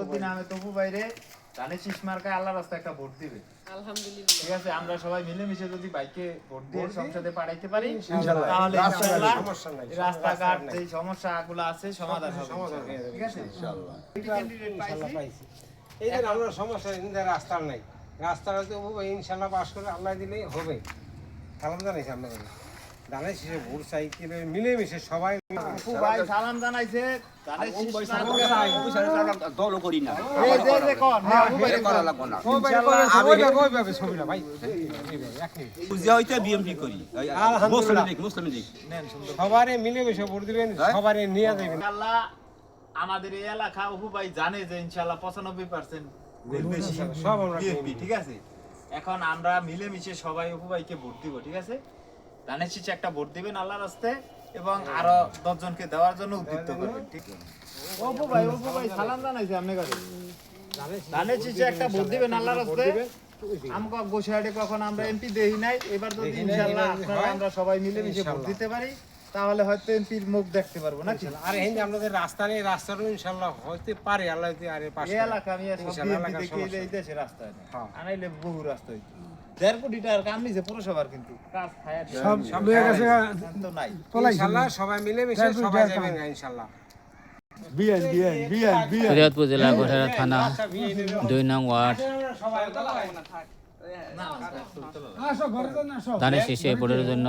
পরবর্তী নামে তপু বাইরে ধানের শীষ মার্কায় আল্লাহ রাস্তায় একটা ভোট দিবে। আলহামদুলিল্লাহ। ঠিক আছে আমরা সবাই মিলেমিশে যদি বাইকে ভোট দিয়ে সংসদে পাঠাইতে পারি তাহলে রাস্তাঘাটে ইনশাআল্লাহ সমস্যাগুলো আছে সমাধান হবে ঠিক আছে? ইনশাআল্লাহ। ইনশাআল্লাহ পাইছি। পাইছি। এই যে আমরা সমস্যা কিন্তু রাস্তার নাই। রাস্তাটা তো ইনশাল্লাহ পাস করে আল্লাহ দিলেই হবে। জানাই শেষে ভোট মিলেমিশে সবাই ভাই সালাম জানাইছে। করি না। হ্যাঁ সবারে মিলেমিশে ভোট দিবেন সবারে নিয়ে যাবেন। ইনশাআল্লাহ আমাদের এই এলাকা অপু ভাই জানে যে ইনশাআল্লাহ পঁচানব্বই পার্সেন্ট সব আমরা ঠিক আছে? এখন আমরা মিলেমিশে সবাই অপু ভাইকে ভোট দিব ঠিক আছে? শীষে একটা ভোট দিবেন আল্লাহ রাস্তে এবং আরও দশজনকে দেওয়ার জন্য উদ্দীপ্ত করবেন ঠিক? অপু ভাই অপু ভাই সালাম জানাইছে আপনি কাছে। শীষে একটা ভোট দিবেন আল্লাহ রাস্তে আমাকে গোসাইডে কখন আমরা এমপি দেই নাই এবার যদি ইনশাআল্লাহ আপনারা আমরা সবাই মিলেমিশে ভোট দিতে পারি তাহলে হয়তো এমপির মুখ দেখতে পারব নাকি? আর হিন্দি আপনাদের রাস্তা নেই রাস্তারও ইনশাল্লাহ হইতে পারে আল্লাহ যদি আরে পাশ এই এলাকা আমি আর সব দেখিয়ে সমস্যা। দেই দেশে। হ্যাঁ। আনাইলে বহু রাস্তা হইতো। দেড় কোটি টাকার কাম নিছে পুরসভার কিন্তু। সব সব গেছে তো নাই। ইনশাল্লাহ সবাই মিলেমিশে সবাই যাবেন ইনশাল্লাহ। ফরিয়াদপুর জেলা থানা দুই নং ওয়ার্ড। ধানের শীষে ভোটের জন্য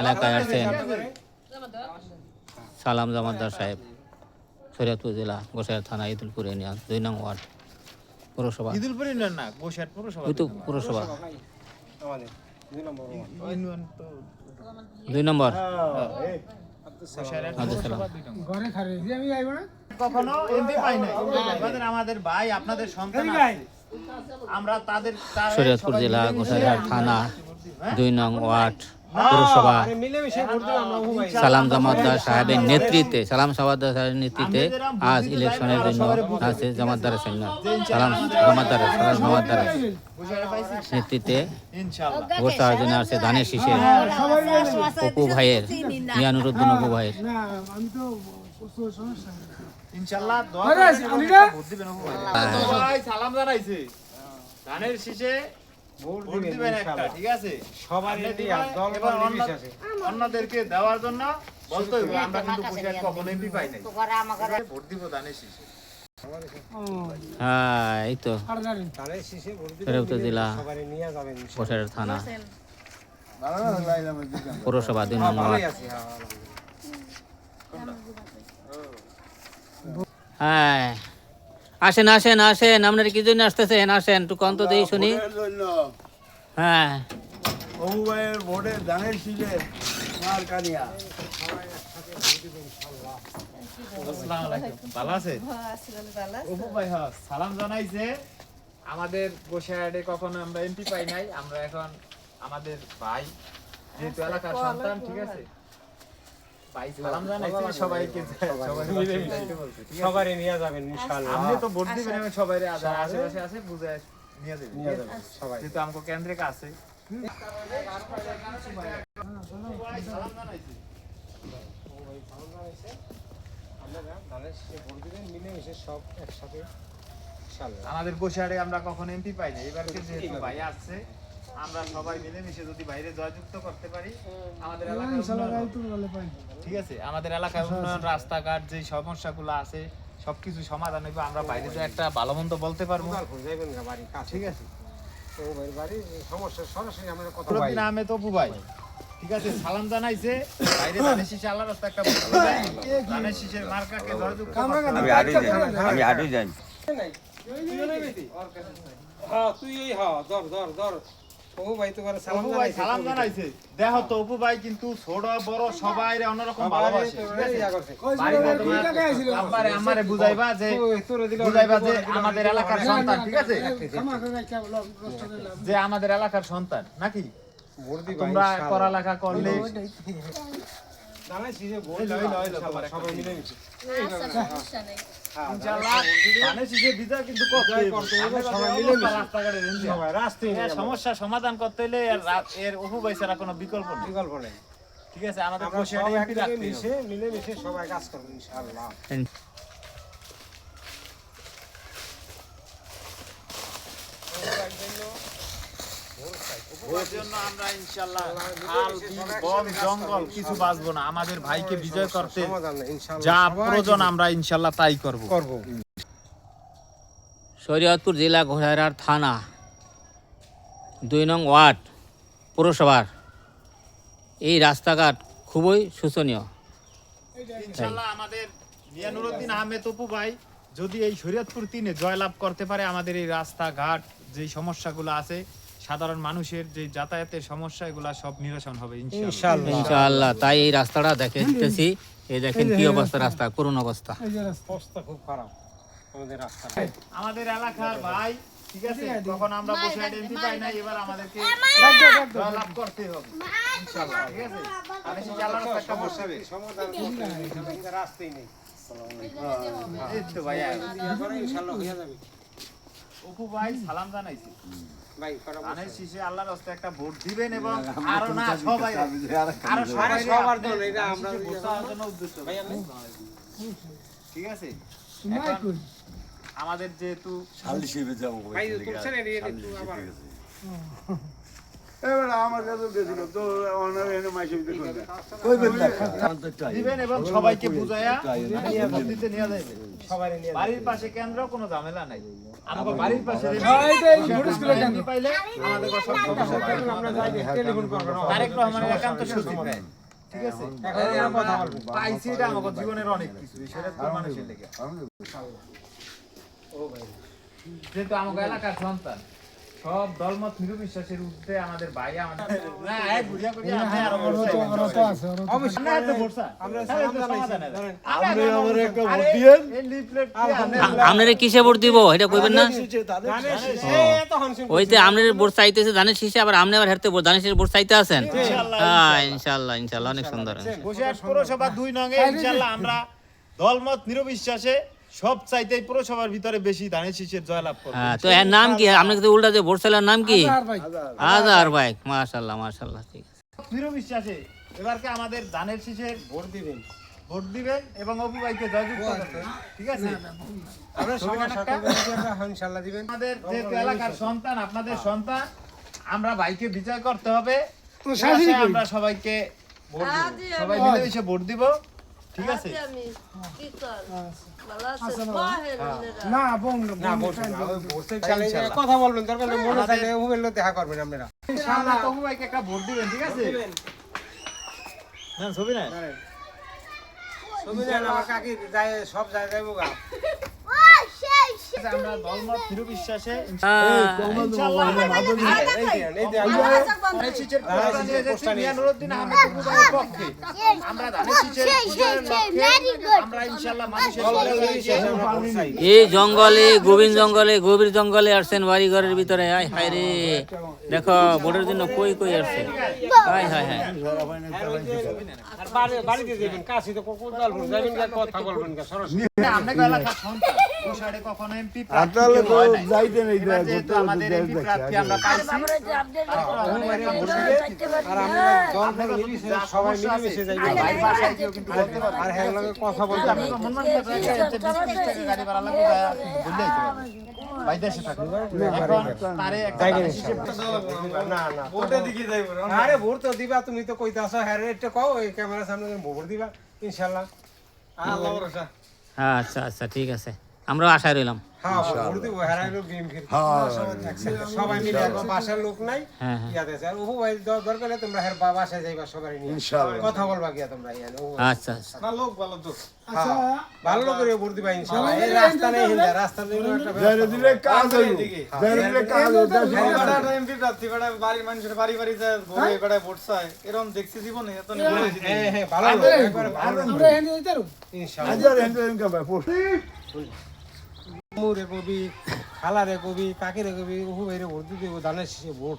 এলাকায় আসছেন। সালাম জামাতদার সাহেব ফরিয়াদপুর জেলা গোসাইর থানা ইদুলপুর ইউনিয়ন দুই নং ওয়ার্ড পৌরসভা। ইদুলপুরি না না গোসাইট পুরসভা। ওই তো পৌরসভা। আমাদের দুই নম্বর দুই নম্বর গোসাইট আব্দুল সালাম কখনো এমপি পাই নাই। আমাদের আমাদের ভাই আপনাদের সন্তান আমরা তাদের শরীয়তপুর জেলা গোসাইহাট থানা? দুই নং ওয়ার্ড। পৌরসভা। সালাম জামাতদার সাহেবের নেতৃত্বে সালাম জামাতদার সাহেবের নেতৃত্বে আজ ইলেকশনের জন্য আছে জামাতদারের সৈন্য। সালাম জামাতদার সালাম জামাতদার নেতৃত্বে ইনশাআল্লাহ ভোট দেওয়ার জন্য আসছে ধানের শীষে অপু ভাইয়ের মিয়ানুরুদ্দিন অপু ভাইয়ের। দিবেন অপু ভাই। ভাই সালাম জানাইছে। ধানের শীষে ভোট ভোট দিবেন দিবেন একটা ঠিক আছে? সবারই আপনি দিয়া, দিবেন, দল এবার বল অন্য- নির্বিশেষে। অন্যদেরকে দেওয়ার জন্য বলতে হইবে আমরা কিন্তু কুশিয়ার কখনো এমপি পাই নাই। ভোট দিব ধানের শীষে। হ্যাঁ এই তো। ফেরৌতা জেলা থানা। পৌরসভা দুই নং ভালোই ওয়ার্ড আছি হ্যাঁ, আলহামদুলিল্লাহ। হ্যাঁ। আসেন আসেন আসেন আপনারা কি জন্য আসতেছেন? আসেন একটু কন্ত দিই শুনি। হ্যাঁ। ভোটে শীলে মার কানিয়া। আসসালামু আলাইকুম। ভালো আছে অপু ভাই হ্যাঁ সালাম জানাইছে। আমাদের গোসাইডে কখনো আমরা এমপি পাই নাই। আমরা এখন আমাদের ভাই যেহেতু এলাকার সন্তান ঠিক আছে ভাই সালাম জানাইছে সবাইকে সবাই মিলে মিশে বলছে ঠিক আছে সবারই নিয়ে যাবেন ইনশাল্লাহ আপনি তো ভোট দিবেন আমি সবাই আশেপাশে আছে বুঝে নিয়ে দেবেন নিয়ে যাবেন সবাই যেহেতু আমাকে কেন্দ্রে কাছে আপনারা ধানের শীষে ভোট দিবেন মিলেমিশে সব একসাথে আমাদের গোসাড়ে আমরা কখনো এমপি পাই না এবার যেহেতু ভাই আসছে আমরা সবাই মিলেমিশে যদি বাইরে জয়যুক্ত করতে পারি আমাদের উন্নয়ন- ঠিক আছে? আমাদের এলাকার উন্নয়ন রাস্তাঘাট যে সমস্যাগুলো আছে সবকিছু সমাধান হইবে। আমরা বাইরে যে একটা ভালো মন্দ বলতে পারব। ঠিক আছে? তো ওই বাড়ির সমস্যা সরাসরি আমরা কথা নামে তো ভাই। ঠিক আছে? সালাম জানাইছে। বাইরে ধানের আল্লাহ রাস্তা একটা বলে দেয়। ধানের শীষের মার্কাকে জয়যুক্ত আমি আড়ি যাই। আমি আড়ি যাই। হ্যাঁ তুই এই হ্যাঁ ধর ধর ধর। ও ভাই তোমার সালাম জানাইছে, সালাম জানাইছে। দেখো তো অপু ভাই কিন্তু ছোট বড় সবাই অন্যরকম ভালোবাসে। আমারে বুঝাইবা যে ওই তোরে দিল, বুঝাইবা যে আমাদের এলাকার সন্তান ঠিক আছে? যে আমাদের এলাকার সন্তান নাকি? তোমরা পড়ালেখা করলে জানাই শীষে ভোট হইল, দিবা, হইল, হইল, ইনশাআল্লাহ, তোমার সবাই মিলেমিশে। হ্যাঁ। সবাই রাস্তায় নিয়ে এর যাব। সমস্যা সমাধান করতে হলে এর রা- এর অপু কোনো বিকল্প নেই বিকল্প নেই। ঠিক আছে আমাদের। মিশে মিলেমিশে সবাই কাজ করব ইনশাআল্লাহ ওর জন্য আমরা ইনশাল্লাহ খাল বন জঙ্গল কিছু বাঁচবো না। আমাদের ভাইকে বিজয় করতে সমাধান নেই, ইনশাআল্লাহ যা প্রয়োজন আমরা ইনশাল্লাহ তাই করব। করব। শরীয়তপুর জেলা ঘোড়ারহাট থানা দুই নং ওয়ার্ড পৌরসভার। এই রাস্তাঘাট খুবই শোচনীয়। ইনশাল্লাহ আমাদের মিয়ানুরউদ্দিন আহমেদ অপু ভাই যদি এই শরীয়তপুর তিনে জয়লাভ করতে পারে আমাদের এই রাস্তাঘাট যে সমস্যাগুলো আছে সাধারণ মানুষের যে যাতায়াতের সমস্যা এগুলা সব নিরসন হবে ইনশাল্লাহ ইনশাআল্লাহ। ইনশাআল্লাহ তাই এই রাস্তাটা দেখে দিতেছি। এই দেখেন কি অবস্থা রাস্তা। করুণ অবস্থা। অবস্থা খুব খারাপ আমাদের রাস্তা আমাদের এলাকার ভাই ঠিক আছে? তখন আমরা বসে আইডেন্টি পাই না এবার আমাদেরকে জয়লাভ করতে হবে। ইনশাআল্লাহ ঠিক আছে? একটা বসে হবে সমাধান করতে হবে, আমাদের রাস্তাই নেই। এই তো এরপরে ইনশাআল্লাহ হয়ে যাবে অপু ভাই সালাম জানাইছি। ভাই ধানের শীষে আল্লাহর হস্তে একটা ভোট দিবেন এবং আরও না সবাই আরও সবাই সবার জন্য এটা আমরা জন্য উদ্যুক্ত ঠিক আছে? আমাদের যেহেতু ভাই তুলছেন এর একটু আবার এবার আমার কাছে গেছিল তো অনার এনে মাইসে দেখুন দিবেন এবং সবাইকে বুঝায়া দিতে নিয়ে যাবে সবাই নিয়ে বাড়ির পাশে কেন্দ্র কোনো ঝামেলা নাই। আমাদের বাড়ির পাশে যে পাইলে আমাদের সব সমস্যা আমরা যাই টেলিফোন করব। তারেক রহমানের একান্ত সচিব। ভাই ঠিক আছে? পাইছি এটা আমাদের জীবনের অনেক কিছু। সেটা তো মানুষের লেগে। যেহেতু আমাদের এলাকার সন্তান। সব দলমত নিরবিশ্বাসের ঊর্ধ্বে আমাদের ভাই আমাদের না এক বুঝিয়া করি আপনি আরও বড় অবশ্যই। আমরা এত ভরসা সমাধান একটা ভোট দিয়েন এই আপনারা কিসে ভোট দিব? এটা কইবেন না? ওইতে আপনার ভোট চাইতেছে ধানের শীষে আবার আপনি আবার হেরতে ভোট ধানের শীষে ভোট চাইতে আছেন? হ্যাঁ ইনশাল্লাহ ইনশাল্লাহ অনেক সুন্দর। পৌরসভা দুই নঙে ইনশাল্লাহ আমরা দলমত নিরবিশ্বাসে সব চাইতে পৌরসভার ভিতরে বেশি ধানের শীষের জয়লাভ করব। হ্যাঁ তো এর নাম কি? আপনি তো উল্টা যে ভোট চাইলার নাম কি? আজার বাইক মাশাল্লাহ মাশাল্লাহ ঠিক আছে। নিরবিশ্বাসে এবারকে আমাদের ধানের শীষের ভোট দিবেন? ভোট দিবেন এবং অপু ভাইকে জয়যুক্ত করবেন ঠিক আছে? ইনশাআল্লাহ দিবেন। আমাদের যেহেতু এলাকার সন্তান আপনাদের সন্তান আমরা ভাইকে বিজয় করতে হবে। আমরা সবাইকে ভোট দিব। সবাই মিলেমিশে ভোট দিব। ঠিক আছে? আমি কি কর ভালো আছে বাহের না বলবেন না কথা বলবেন দরকার নেই, মনে চাইলে মোবাইল দেখা করবেন আপনারা। ইনশাআল্লাহ। একটা ভোট দিবেন ঠিক আছে? না ছবি না ছবি দেন আমার কাকি যায় সব যায় যাইবো গা আমরা এই জঙ্গলে গভীর জঙ্গলে গভীর জঙ্গলে আসছেন বাড়ি ঘরের ভিতরে। আয় হায় রে। দেখো ভোটের জন্য কই কই আসছে? হায় হায় হায়। আর বাড়ি- বাড়িতে যাবেন তো কথা বলবেন আপনাকে এলাকার সন্তান। কখনো এমপি আর তো যাইতে নেই যেহেতু আমাদের এমপি প্রার্থী আমরা পাইছি আর আমরা দল থেকে মিলিয়ে সবাই মিলেমিশে যাইবেন ভাই বাসায় গিয়েও কিন্তু বলতে পারবেন। আর হ্যাঁ লগে কথা বলতে আপনি মন মন করে রাখেন 20 টাকা গাড়ি ভাড়া লাগবে ভাইয়া কিন্তু বললেই ভাই দেশে থাকবে এখন তারে একটা যাইবেন ধানের শীষের না না ভোটে দিকে যাইবো আরে ভোট তো দিবা তুমি তো কইতে আসো হ্যাঁ কও এই ক্যামেরার সামনে তুমি ভোট দিবা ইনশাআল্লাহ আল্লাহ ভরসা। হ্যাঁ আচ্ছা আচ্ছা ঠিক আছে। আমরা আশায় রইলাম। হ্যাঁ ভোট দিব নাই ইনশাআল্লাহ। কথা বলবা গিয়া তোমরা ইয়ানে ওহু ভাই। আচ্ছা আচ্ছা। হ্যাঁ, ভোট হ্যাঁ হ্যাঁ ভালো একবারে ভালো ইনশাআল্লাহ। হাজার ইনকাম ভাই পোস্ট মুরে কবি খালারে কবি কাকিরে কবি ওহু ভাইরে ভোট দিতে ধানের শীষে ভোট।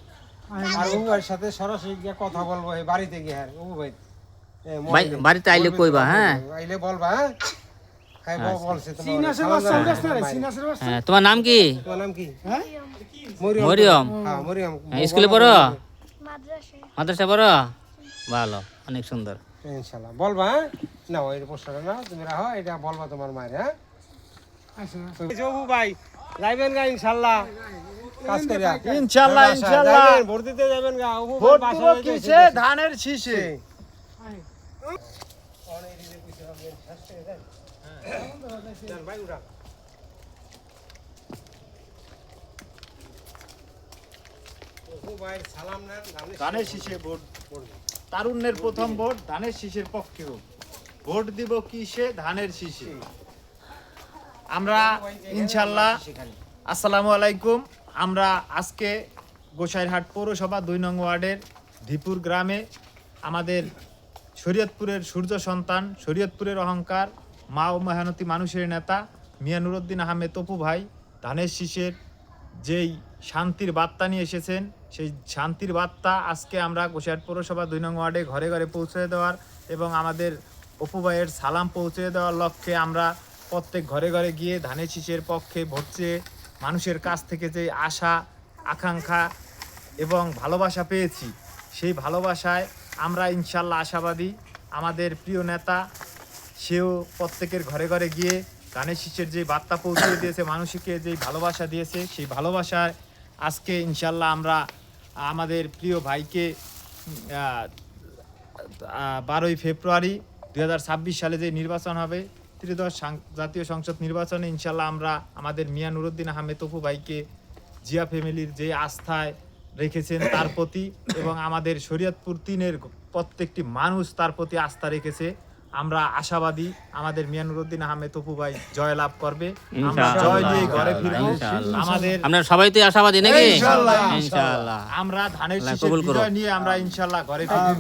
আর ওহু ভাইয়ের সাথে সরাসরি গিয়ে কথা বলব এই বাড়িতে গিয়ে হ্যাঁ ওহু ভাই। বাড়িতে আইলে কইবা হ্যাঁ? আইলে বলবা হ্যাঁ? খাই বল- তোমার সালাম জানাই। হ্যাঁ তোমার নাম কি? তোমার নাম কি? মরিয়ম। মরিয়ম। হ্যাঁ মরিয়ম। হ্যাঁ, স্কুলে পড়ো? মাদ্রাসা। পড়ো? ভালো অনেক সুন্দর। ইনশাআল্লাহ বলবা হ্যাঁ? না ওই পোস্টারটা না তুমি রাখো এটা বলবা তোমার মায়ের হ্যাঁ? জবু ভাই যাইবেন গা ইনশাআল্লাহ কাজ করে ইনশাল্লাহ ইনশাল্লাহ। ভোট দিতে যাবেন গা। ভোট দিব কিসে? ধানের শীষে। ভাই শীষে ভোট। তারুণ্যের প্রথম ভোট ধানের শীষের পক্ষে ভোট দিব কিসে? ধানের শীষে। আমরা ইনশাল্লাহ আসসালামু আলাইকুম। আমরা আজকে গোসাইরহাট পৌরসভা দুই নং ওয়ার্ডের ধীপুর গ্রামে আমাদের শরীয়তপুরের সূর্য সন্তান, শরীয়তপুরের অহংকার, মা ও মেহনতি মানুষের নেতা মিয়া নুরুদ্দিন আহমেদ তপু ভাই, ধানের শীষের যেই শান্তির বার্তা নিয়ে এসেছেন, সেই শান্তির বার্তা আজকে আমরা গোসাইরহাট পৌরসভা দুই নং ওয়ার্ডে ঘরে ঘরে পৌঁছে দেওয়ার এবং আমাদের অপু ভাইয়ের সালাম পৌঁছে দেওয়ার লক্ষ্যে আমরা প্রত্যেক ঘরে ঘরে গিয়ে ধানের শীষের পক্ষে ভোট চেয়ে মানুষের কাছ থেকে যে আশা, আকাঙ্ক্ষা এবং ভালোবাসা পেয়েছি, সেই ভালোবাসায় আমরা ইনশাল্লাহ আশাবাদী। আমাদের প্রিয় নেতা, সেও প্রত্যেকের ঘরে ঘরে গিয়ে গানের শীষের যে বার্তা পৌঁছে দিয়েছে, মানুষকে যে ভালোবাসা দিয়েছে, সেই ভালোবাসায় আজকে ইনশাল্লাহ আমরা আমাদের প্রিয় ভাইকে বারোই ফেব্রুয়ারি দু হাজার ছাব্বিশ সালে যে নির্বাচন হবে ত্রিদশ জাতীয় সংসদ নির্বাচনে ইনশাল্লাহ আমরা আমাদের মিয়া নুরুদ্দিন আহমেদ তপু ভাইকে জিয়া ফ্যামিলির যে আস্থায় রেখেছেন তার প্রতি এবং আমাদের শরীয়তপুর তিনের প্রত্যেকটি মানুষ তার প্রতি আস্থা রেখেছে। আমরা আশাবাদী আমাদের মিয়া নুরুদ্দিন আহমেদ তপু ভাই জয় লাভ করবে। আমরা জয় নিয়ে ঘরে ফিরবো। আমাদের আপনারা সবাই তো আশাবাদী নাকি? ইনশাআল্লাহ, ইনশাআল্লাহ। আমরা ধানের শীষের বিজয় নিয়ে আমরা ইনশাল্লাহ ঘরে ফিরবো।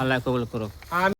আল্লাহ কবুল করুক।